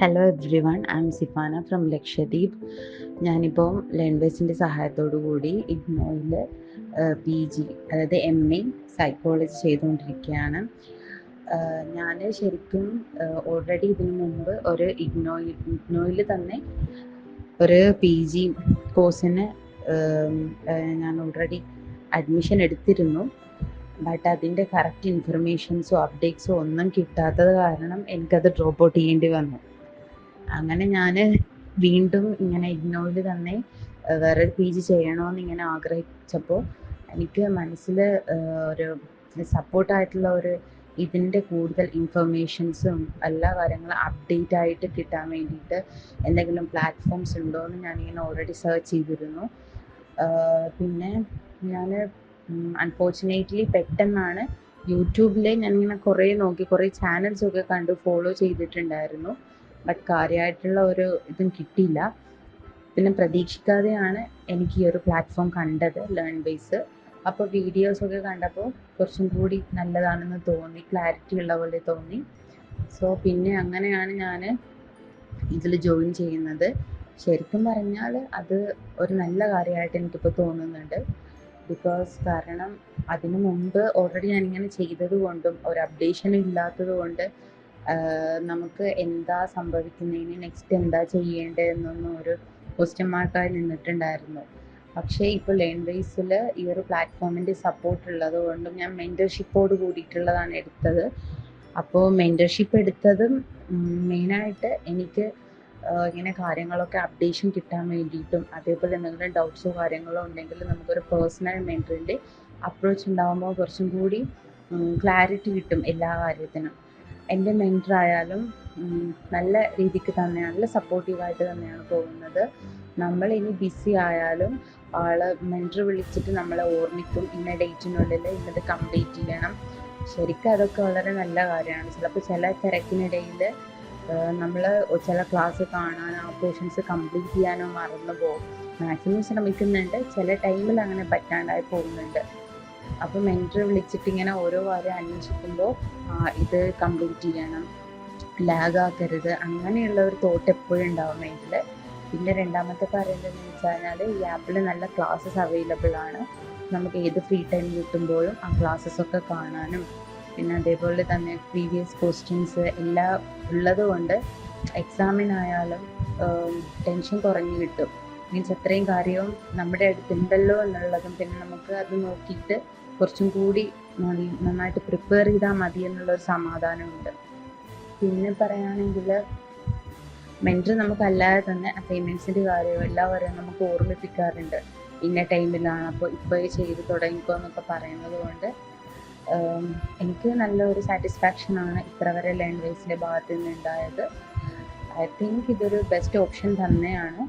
Hello everyone I'm Sifana from Lakshadweep ഞാനിപ്പോൾ സഹായത്തോടു കൂടി ഇഗ്നോയിൽ പി ജി അതായത് എം എ സൈക്കോളജി ചെയ്തുകൊണ്ടിരിക്കുകയാണ്. ഞാൻ ശരിക്കും ഓൾറെഡി ഇതിനു മുമ്പ് ഒരു ഇഗ്നോയിൽ ഇഗ്നോയിൽ തന്നെ ഒരു പി ജി കോഴ്സിന് ഞാൻ ഓൾറെഡി അഡ്മിഷൻ എടുത്തിരുന്നു. ബട്ട് അതിന്റെ കറക്റ്റ് ഇൻഫർമേഷൻസോ അപ്ഡേറ്റ്സോ ഒന്നും കിട്ടാത്തത് കാരണം എനിക്കത് ഡ്രോപ്പ് ഔട്ട് ചെയ്യേണ്ടി വന്നു. അങ്ങനെ ഞാൻ വീണ്ടും ഇങ്ങനെ ഇഗ്നോയിൽ തന്നെ വേറെ പി ജി ചെയ്യണമെന്ന് ഇങ്ങനെ ആഗ്രഹിച്ചപ്പോൾ എനിക്ക് മനസ്സിൽ ഒരു സപ്പോർട്ടായിട്ടുള്ള ഒരു ഇതിന്റെ കൂടുതൽ ഇൻഫർമേഷൻസും എല്ലാ കാര്യങ്ങളും അപ്ഡേറ്റ് ആയിട്ട് കിട്ടാൻ വേണ്ടിയിട്ട് എന്തെങ്കിലും പ്ലാറ്റ്ഫോംസ് ഉണ്ടോ എന്ന് ഞാനിങ്ങനെ ഓൾറെഡി സെർച്ച് ചെയ്തിരുന്നു. പിന്നെ ഞാൻ അൺഫോർച്ചുനേറ്റ്ലി പെട്ടെന്നാണ് യൂട്യൂബിൽ ഞാനിങ്ങനെ കുറേ നോക്കി കുറേ ചാനൽസൊക്കെ കണ്ടു ഫോളോ ചെയ്തിട്ടുണ്ടായിരുന്നു. ബട്ട് കാര്യമായിട്ടുള്ള ഒരു ഇതും കിട്ടിയില്ല. പിന്നെ പ്രതീക്ഷിക്കാതെയാണ് എനിക്ക് ഈ ഒരു പ്ലാറ്റ്ഫോം കണ്ടത് ലേൺ ബേസ് അപ്പോൾ വീഡിയോസൊക്കെ കണ്ടപ്പോൾ കുറച്ചും കൂടി നല്ലതാണെന്ന് തോന്നി ക്ലാരിറ്റി ഉള്ള പോലെ തോന്നി. സോ പിന്നെ അങ്ങനെയാണ് ഞാൻ ഇതിൽ ജോയിൻ ചെയ്യുന്നത്. ശരിക്കും പറഞ്ഞാൽ അത് ഒരു നല്ല കാര്യമായിട്ട് എനിക്കിപ്പോൾ തോന്നുന്നുണ്ട്. ബിക്കോസ് കാരണം അതിനു മുമ്പ് ഓൾറെഡി ഞാനിങ്ങനെ ചെയ്തത് കൊണ്ടും ഒരു അപ്ഡേഷൻ ഇല്ലാത്തത് കൊണ്ട് നമുക്ക് എന്താ സംഭവിക്കുന്നതിന് നെക്സ്റ്റ് എന്താ ചെയ്യേണ്ടതെന്നൊന്നും ഒരു ക്വസ്റ്റ്യൻ മാർക്കായി നിന്നിട്ടുണ്ടായിരുന്നു. പക്ഷേ ഇപ്പോൾ ലേൺ ബേസിൽ ഈ ഒരു പ്ലാറ്റ്ഫോമിന്റെ സപ്പോർട്ട് ഉള്ളത് കൊണ്ടും ഞാൻ മെന്റർഷിപ്പോട് കൂടിയിട്ടുള്ളതാണ് എടുത്തത്. അപ്പോൾ മെന്റർഷിപ്പ് എടുത്തതും മെയിനായിട്ട് എനിക്ക് ഇങ്ങനെ കാര്യങ്ങളൊക്കെ അപ്ഡേഷൻ കിട്ടാൻ വേണ്ടിയിട്ടും അതേപോലെ എന്തെങ്കിലും ഡൗട്ട്സോ കാര്യങ്ങളോ ഉണ്ടെങ്കിൽ നമുക്കൊരു പേഴ്സണൽ മെന്ററിന്റെ അപ്രോച്ച് ഉണ്ടാകുമ്പോൾ കുറച്ചും കൂടി ക്ലാരിറ്റി കിട്ടും എല്ലാ കാര്യത്തിനും. എന്റെ മെന്റർ ആയാലും നല്ല രീതിക്ക് തന്നെയാണ് നല്ല സപ്പോർട്ടീവായിട്ട് തന്നെയാണ് പോകുന്നത്. നമ്മൾ ഇനി ബിസി ആയാലും ആൾ മെന്റർ വിളിച്ചിട്ട് നമ്മളെ ഓർമ്മിക്കും ഇന്ന ഡേറ്റിനുള്ളിൽ ഇന്നത് കംപ്ലീറ്റ് ചെയ്യണം. ശരിക്കും അതൊക്കെ വളരെ നല്ല കാര്യമാണ്. ചിലപ്പോൾ ചില തിരക്കിനിടയിൽ നമ്മൾ ചില ക്ലാസ് കാണാൻ പോർഷൻസ് കംപ്ലീറ്റ് ചെയ്യാനോ മറന്നു പോകും മാക്സിമം ശ്രമിക്കുന്നുണ്ട്. ചില ടൈമിൽ അങ്ങനെ പറ്റാണ്ടായി പോകുന്നുണ്ട്. അപ്പോൾ മെന്റർ വിളിച്ചിട്ട് ഇങ്ങനെ ഓരോ കാര്യം അന്വേഷിക്കുമ്പോൾ ഇത് കംപ്ലീറ്റ് ചെയ്യണം ലാഗ് ആക്കരുത് അങ്ങനെയുള്ള ഒരു തോട്ട് എപ്പോഴും ഉണ്ടാവും മൈൻഡിൽ പിന്നെ രണ്ടാമത്തെ കാര്യം എന്താണെന്ന് വെച്ച് കഴിഞ്ഞാൽ ഈ ആപ്പിൽ നല്ല ക്ലാസ്സസ് അവൈലബിൾ ആണ്. നമുക്ക് ഏത് ഫ്രീ ടൈം കിട്ടുമ്പോഴും ആ ക്ലാസ്സസ് ഒക്കെ കാണാനും പിന്നെ അതേപോലെ തന്നെ പ്രീവിയസ് ക്വസ്റ്റ്യൻസ് എല്ലാം ഉള്ളത് കൊണ്ട് എക്സാമിനായാലും ടെൻഷൻ കുറഞ്ഞു കിട്ടും. മീൻസ് അത്രയും കാര്യവും നമ്മുടെ അടുത്തുണ്ടല്ലോ എന്നുള്ളതും പിന്നെ നമുക്ക് അത് നോക്കിയിട്ട് കുറച്ചും കൂടി നന്നായിട്ട് പ്രിപ്പയർ ചെയ്താൽ മതി എന്നുള്ളൊരു സമാധാനമുണ്ട്. പിന്നെ പറയുകയാണെങ്കിൽ മെന്റർ നമുക്കല്ലാതെ തന്നെ അസൈൻമെന്റ്സിന്റെ കാര്യവും എല്ലാവരെയും നമുക്ക് ഓർമ്മിപ്പിക്കാറുണ്ട്. ഇന്ന ടൈമിലാണ് അപ്പോൾ ഇപ്പോൾ ചെയ്ത് തുടങ്ങിക്കോ എന്നൊക്കെ പറയുന്നത് കൊണ്ട് എനിക്ക് നല്ലൊരു സാറ്റിസ്ഫാക്ഷനാണ് ഇത്ര വരെ ലേൺ വേസിന്റെ ഭാഗത്തു നിന്ന് ഉണ്ടായത്. ഐ തിങ്ക് ഇതൊരു ബെസ്റ്റ് ഓപ്ഷൻ തന്നെയാണ്.